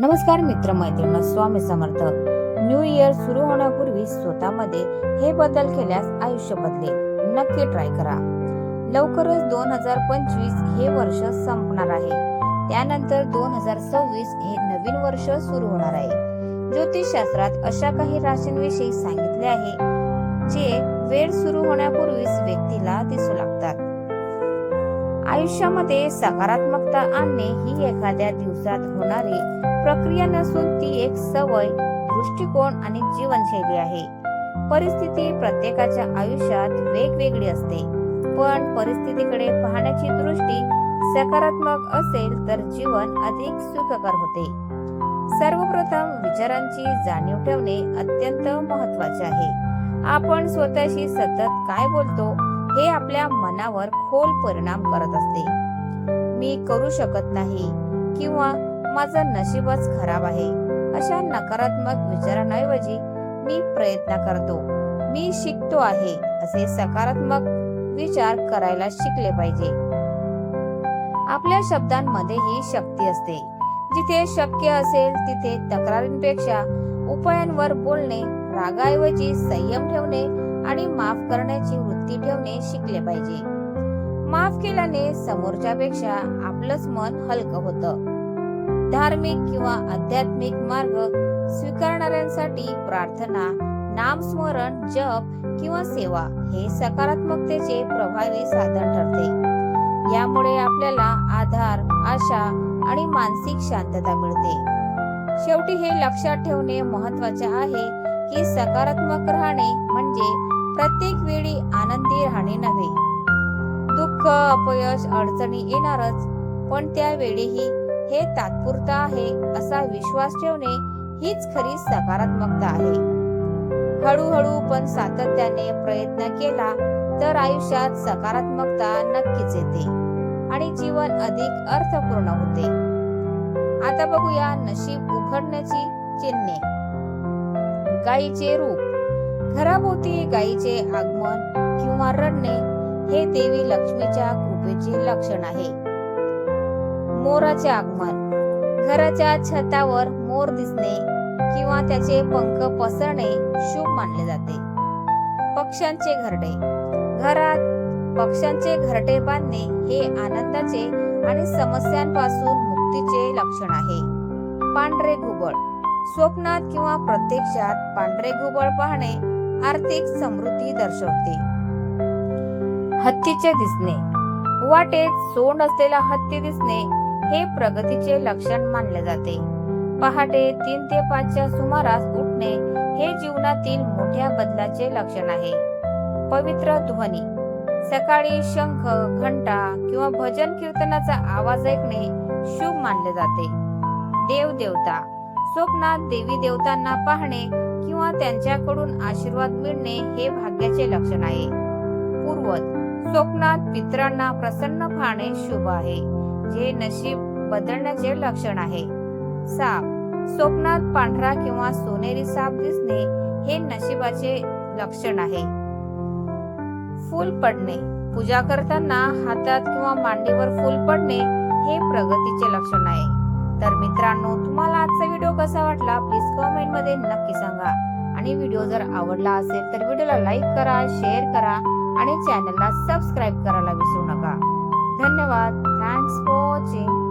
नमस्कार मित्र मैत्रिणी स्वामी समर्थ. न्यू इयर सुरू होण्यापूर्वी स्वतःमध्ये हे बदल केल्यास आयुष्य बदले नक्की ट्राय करा. लवकरच दोन हजार पंचवीस हे वर्ष संपणार आहे. त्यानंतर दोन हजार सव्वीस हे नवीन वर्ष सुरू होणार आहे. ज्योतिषशास्त्रात अशा काही राशींविषयी सांगितले आहे जे वेळ सुरू होण्यापूर्वीच व्यक्तीला दिसू लागतात. आयुष्यामध्ये सकारात्मकता आणणे ही एखाद्या दिवसात होणारी प्रक्रिया नसून ती एक सवय दृष्टिकोन आणि जीवनशैली आहे. परिस्थिती प्रत्येकाच्या आयुष्यात वेगवेगळी असते. पण परिस्थितीकडे पाहण्याची दृष्टी सकारात्मक असेल तर जीवन अधिक सुखकर होते. सर्वप्रथम विचारांची जाणीव ठेवणे अत्यंत महत्त्वाचे आहे. आपण स्वतःशी सतत काय बोलतो हे आपल्या मनावर खोल परिणाम करत असते. मी करू शकत नाही किंवा माझं नशीबच खराब आहे अशा नकारात्मक विचारांऐवजी मी प्रयत्न करतो. मी शिकतो आहे असे सकारात्मक विचार करायला शिकले पाहिजे. आपल्या शब्दांमध्ये ही शक्ती असते. जिथे शक्य असेल तिथे तक्रारींपेक्षा उपायांवर बोलणे रागाऐवजी संयम ठेवणे आणि माफ करण्याची वृत्ती ठेवणे शिकले पाहिजे. माफ केल्याने समोरच्यापेक्षा आपलंच मन हलकं होतं. धार्मिक किंवा आध्यात्मिक मार्ग स्वीकारणाऱ्यांसाठी प्रार्थना नामस्मरण जप किंवा सेवा हे सकारात्मकतेचे प्रभावी साधन ठरते. यामुळे आपल्याला आधार आशा आणि मानसिक शांतता मिळते. शेवटी हे लक्षात ठेवणे महत्त्वाचे आहे की सकारात्मक राहणे प्रत्येक वेळी आनंदी राहणे नव्हे. दुःख अपयश अडचणी येणारच पण त्यावेळीही हे तात्पुरता आहे असा विश्वास ठेवणे हीच खरी सकारात्मकता आहे. हळूहळू पण सातत्याने प्रयत्न केला तर आयुष्यात सकारात्मकता नक्कीच येते आणि जीवन अधिक अर्थपूर्ण होते. आता बघूया नशीब उघडण्याची चिन्हे. गायीचे रूप. घराभोवती गायीचे आगमन किंवा रडणे हे देवी लक्ष्मीच्या कृपेचे लक्षण आहे. मोराचे आगमन. घराच्या छतावर मोर दिसणे किंवा त्याचे पंख पसरणे शुभ मानले जाते. पक्ष्यांचे घरटे घरात पक्ष्यांचे घरटे बांधणे हे आनंदाचे आणि समस्यांपासून मुक्तीचे लक्षण आहे. पांढरे घुबड स्वप्नात किंवा प्रत्यक्षात पांढरे घुबड पाहणे आर्थिक समृद्धी दर्शवते. हत्तीचे दिसणे. वाटेत सोंड असलेला हत्ती दिसणे हे प्रगतीचे लक्षण मानले जाते. पहाटे तीन ते पाचच्या सुमारास उठणे हे जीवनातील मोठ्या बदलाचे लक्षण आहे. पवित्र ध्वनी. सकाळी शंख घंटा किंवा भजन कीर्तनाचा आवाज ऐकणे शुभ मानले जाते. देव देवता स्वप्नात देवी देवतांना पाहणे किंवा त्यांच्याकडून आशीर्वाद मिळणे हे भाग्याचे लक्षण आहे. पूर्वज स्वप्नात पित्रांना प्रसन्न पाहणे शुभ आहे जे नशीब बदलण्याचे लक्षण आहे. साप स्वप्नात पांढरा किंवा सोनेरी साप दिसणे हे नशिबाचे लक्षण आहे. फूल पडणे पूजा करताना हातात किंवा मांडीवर फूल पडणे हे प्रगतीचे लक्षण आहे. तर मित्रांनो तुम्हाला कसा वाटला प्लीज कमेंटमध्ये नक्की सांगा. आणि व्हिडिओ जर आवडला असेल तर व्हिडिओला लाईक करा शेअर करा आणि चॅनलला सबस्क्राईब करायला विसरू नका. धन्यवाद. Thanks for watching